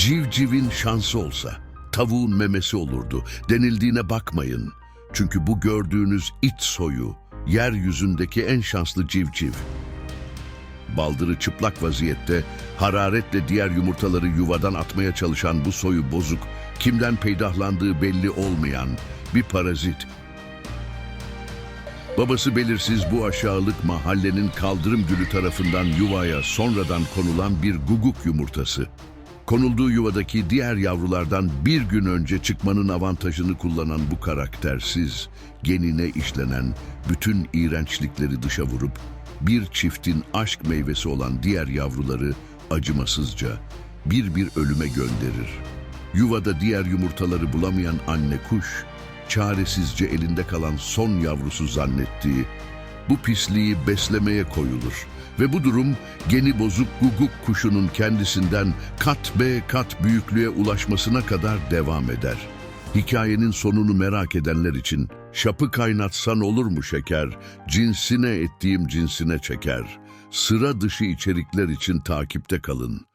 Civcivin şansı olsa tavuğun memesi olurdu denildiğine bakmayın. Çünkü bu gördüğünüz it soyu yeryüzündeki en şanslı civciv. Baldırı çıplak vaziyette hararetle diğer yumurtaları yuvadan atmaya çalışan bu soyu bozuk, kimden peydahlandığı belli olmayan bir parazit. Babası belirsiz bu aşağılık mahallenin kaldırım gülü tarafından yuvaya sonradan konulan bir guguk yumurtası. Konulduğu yuvadaki diğer yavrulardan bir gün önce çıkmanın avantajını kullanan bu karaktersiz, genine işlenen bütün iğrençlikleri dışa vurup bir çiftin aşk meyvesi olan diğer yavruları acımasızca bir bir ölüme gönderir. Yuvada diğer yumurtaları bulamayan anne kuş, çaresizce elinde kalan son yavrusu zannettiği bu pisliği beslemeye koyulur ve bu durum geni bozuk guguk kuşunun kendisinden kat be kat büyüklüğe ulaşmasına kadar devam eder. Hikayenin sonunu merak edenler için şapı kaynatsan olur mu şeker, cinsine ettiğim cinsine çeker. Sıra dışı içerikler için takipte kalın.